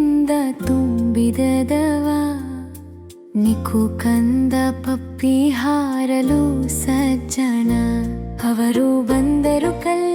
ಧೈರ್ಯದಿಂದ ತುಂಬಿದದವ. ನಿಖು ಕಂದ ಪಪ್ಪಿ ಹಾರಲು ಸಜ್ಜನ. ಅವರು ಬಂದರು ಕಲ್ಲಿನ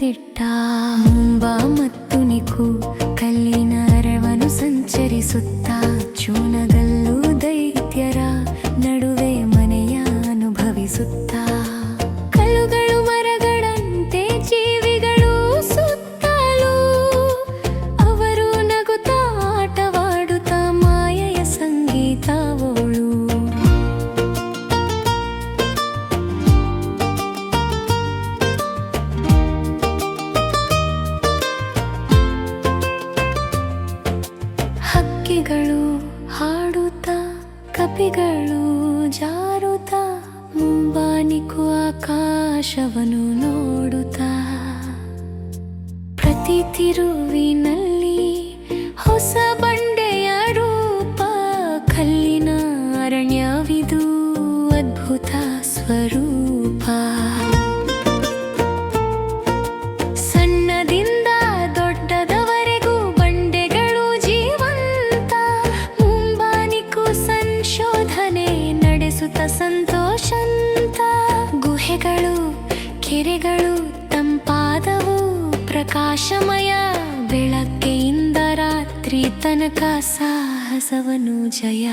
ದಿಟ್ಟ ಮುಂಬಾ ಮತ್ತು ನಿಕು ಕಲ್ಲಿನ ಅರವನು ಸಂಚರಿಸುತ್ತಾ ಚೂನಗಲ್ಲು ಹಕ್ಕಿಗಳು ಹಾಡುತ್ತಾ, ಕಪಿಗಳು ಜಾರುತ್ತಾ, ಮುಂಬಾನಿಕು ಆಕಾಶವನ್ನು ನೋಡುತ್ತಾ. ಪ್ರತಿ ತಿರುವಿನಲ್ಲಿ ಹೊಸ ಬಂಡೆಯ ರೂಪ, ಕಲ್ಲಿನ ಅರಣ್ಯವಿದು ಅದ್ಭುತ ಸ್ವರೂಪ. ಪ್ರಕಾಶಮಯ ಬೆಳಗ್ಗೆಯಿಂದ ರಾತ್ರಿ ತನಕ ಸಾಹಸವನು ಜಯ.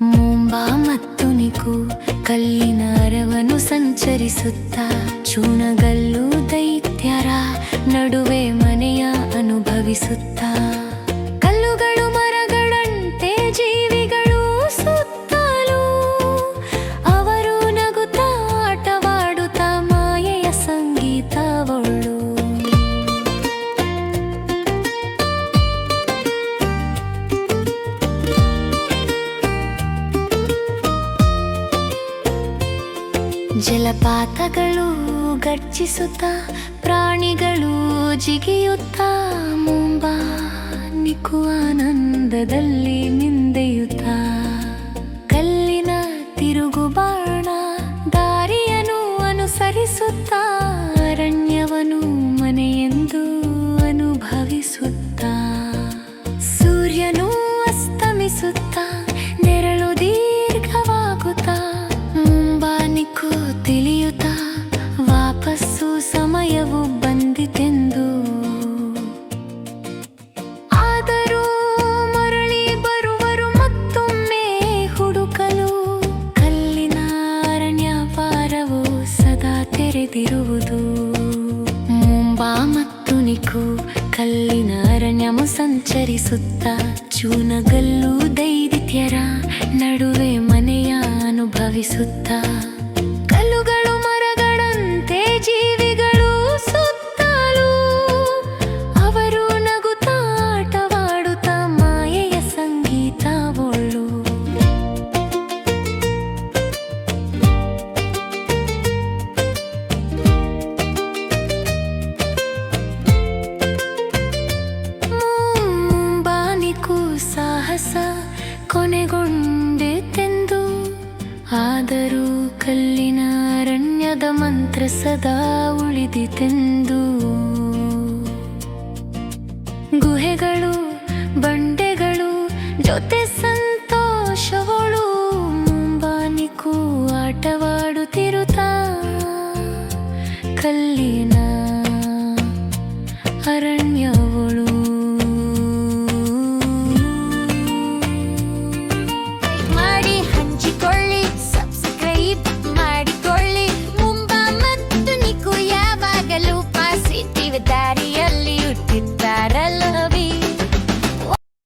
ಮುಂಬಾ ಮತ್ತು ನಿಕು ಕಲ್ಲಿನ ಅರವನು ಸಂಚರಿಸುತ್ತಾ ಚೂಣಗಲ್ಲು ದೈತ್ಯರ ನಡುವೆ ಮನೆಯ ಅನುಭವಿಸುತ್ತಾ. ಜಲಪಾತಗಳು ಗರ್ಜಿಸುತ್ತ ಪ್ರಾಣಿಗಳು ಜಿಗಿಯುತ್ತಾ ಮುಂಬಾ ನಿಕು ಆನಂದದಲ್ಲಿ ನಿಂದೆಯುತ್ತ. ಕಲ್ಲಿನ ತಿರುಗುಬಾಣ ದಾರಿಯನ್ನು ಅನುಸರಿಸುತ್ತಾ ಮತ್ತು ನಿಕು ಕಲ್ಲಿನ ಅರಣ್ಯಮು ಸಂಚರಿಸುತ್ತಾ ಚೂನಗಲ್ಲು ದೈದಿತ್ಯರ ನಡುವೆ ಮನೆಯ ಅನುಭವಿಸುತ್ತಾ. ಆದರೂ ಕಲ್ಲಿನ ಅರಣ್ಯದ ಮಂತ್ರ ಸದಾ ಉಳಿದಿತೆಂದು. ಗುಹೆಗಳು